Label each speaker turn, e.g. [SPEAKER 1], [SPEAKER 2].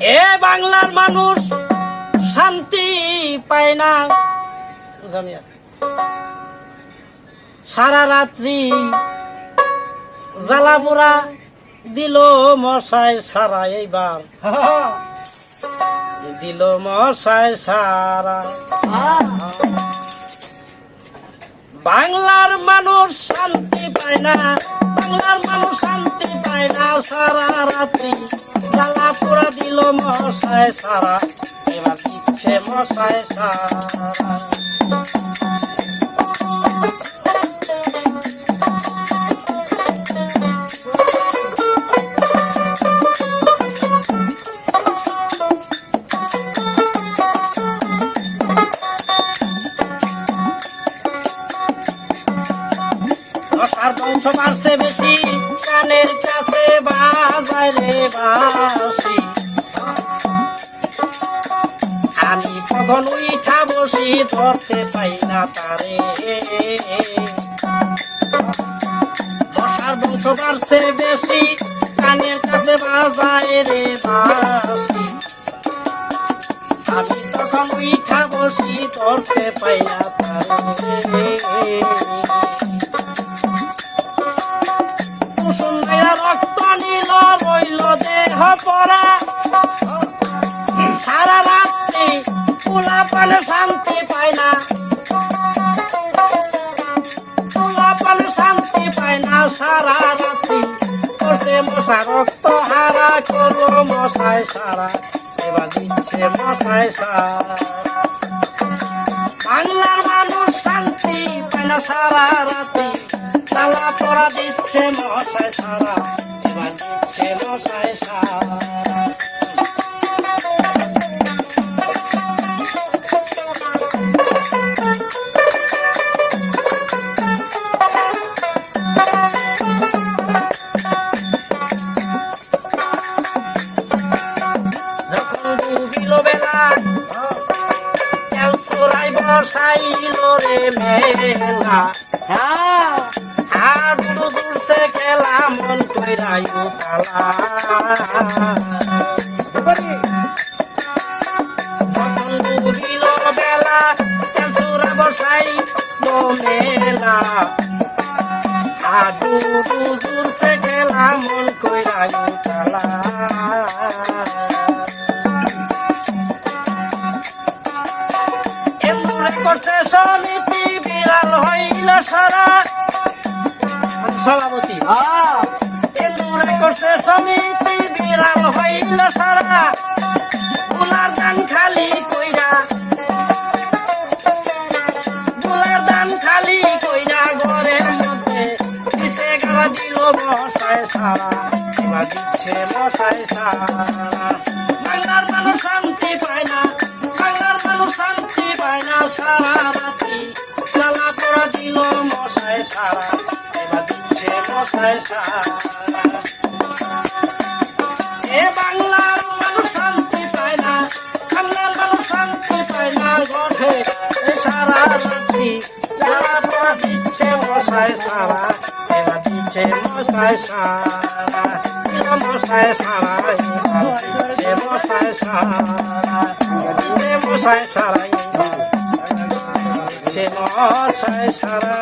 [SPEAKER 1] এ বাংলার মানুষ শান্তি পায় না। সারা রাত্রি জ্বালাপোড়া দিল মশাই সারা এইবার। দিল মশাই সারা। বাংলার মানুষ শান্তি পায় না। বাংলার মানুষ শান্তি পায় না সারা রাত্রি জ্বালা পোড়া দিল মশায় সারা। এবার দিচ্ছে মশায় সারা। মশার বংশ বেশি, কানের বাজায় রে বাসি। আমি কখন উঠা বসি ধরতে পাই না তারে। মশার বংশ বাড়ছে বেশি, কানের কাছে বাজায় রে বাসি। আমি তখন উঠা বসি ধরতে পাই না তারে। পরা সারা রাত্রি পোলা পানে শান্তি পায় না। পোলা পানে শান্তি পায় না সারা রাত্রি। করছে মশা রক্ত হারা করল মশায় সারা। এবার দিচ্ছে মশায় সারা। বাংলার মানুষ শান্তি পায় না সারা রাত্রি। তালা পড়া দিচ্ছে মশায় সারা। এবার দিচ্ছে মশায় সারা। চোরাই বসাইল রে মেলা। আর দূর খেলা মন কইরাই তালা। মেলা। আর দূর সে খেলা মন কইরাই তালা করতে সমিতি বিড়াল হইল সারা। সভাপতি এন্দুরে করতে সমিতি বিড়াল হইল সারা। বুলার দান খালি মশায় সারা এবার দিচ্ছে মশাই সারা। বাংলার মানুষ শান্তি পায় না, বাংলার মানুষ শান্তি পায় না, সারা রাত্রি জ্বালা পড়া দিল মশাই সারা দিচ্ছে মশাই সারা। দিচ্ছে মশায় সারা দিল সারা এবার দিচ্ছে সারা দিচ্ছে মশায় সারা এবার দিচ্ছে সারা